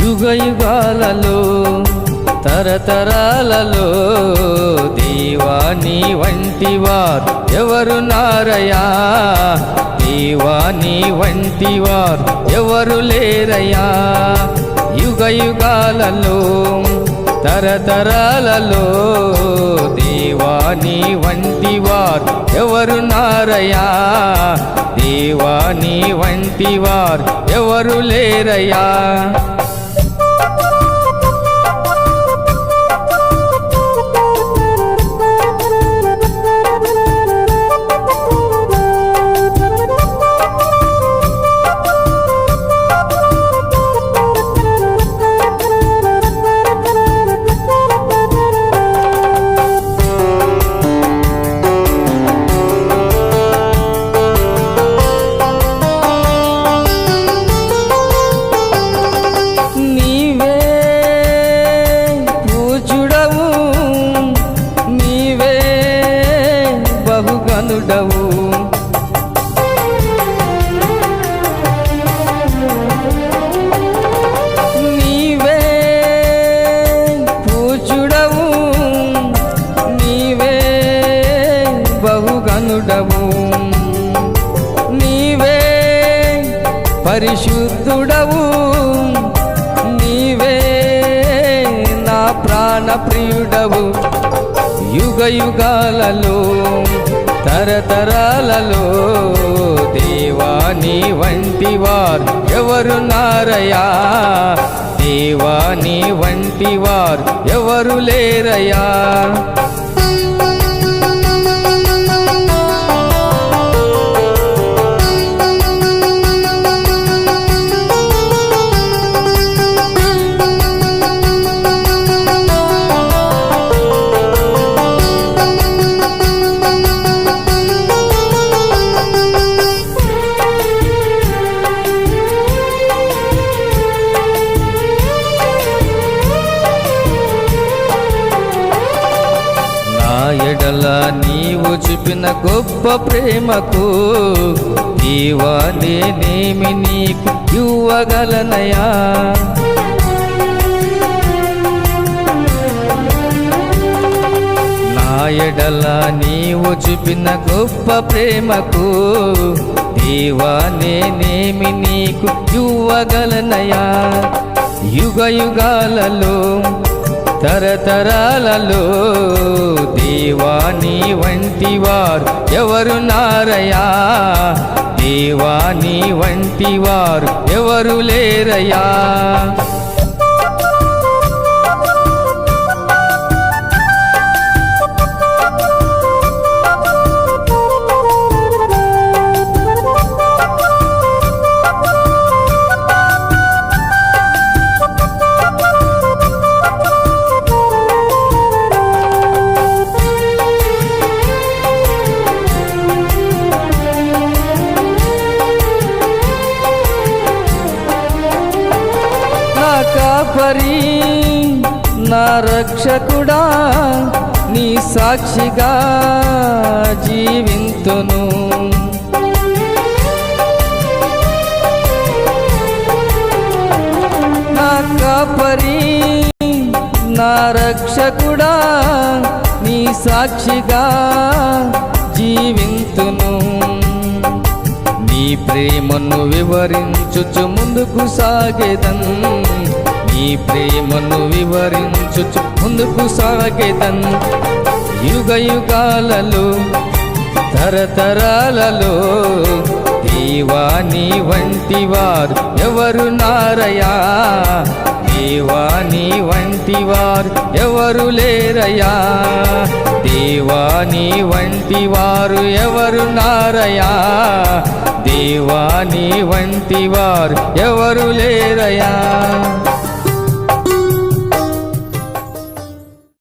యుగ యుగాలలో తరతరాలలో దేవాని వంటి వారు ఎవరు నారయా? దేవాని వంటి వారు ఎవరు లేరయా? యుగ యుగాలలో తరతరాలలో దేవాని వంటి వారు ఎవరు నారయా? దేవాని వంటి వారు ఎవరు లేరయా? పరిశుద్ధుడవు నీవే పరిశుద్ధుడవు. నీవే నా ప్రాణప్రియుడవు. యుగ యుగాలలో తరతరాలలో దేవాని వంటి వారు ఎవరు నారయా? దేవాని వంటి వారు ఎవరు లేరయా? చూపిన గొప్ప ప్రేమకు నీవా నేనేమి నీకు ఇవ్వగలనయా? నా ఎడల నీవు చూపిన గొప్ప ప్రేమకు దేవా నేనేమి నీకు ఇవ్వగలనయా? యుగ యుగాలలో తరతరాలలో దేవాని వంటి వారు ఎవరు నారయా దేవాని వంటి వారు ఎవరు లేరయా కాపరి నా రక్షకుడా నీ సాక్షిగా జీవింతును. నా కాపరి నా రక్షకుడా నీ సాక్షిగా జీవింతును. నీ ప్రేమను వివరించుచు ముందుకు సాగేదన్ నీ ప్రేమను వివరించుచు ముందుకు సాగేదన్ యుగ యుగాలలో తరతరాలలో దేవాని వంటి వారు ఎవరు నారయా దేవాని వంటి వారు ఎవరు లేరయా దేవాని వంటి వారు ఎవరు నారయా దేవాని వంటి వారు ఎవరు లేరయా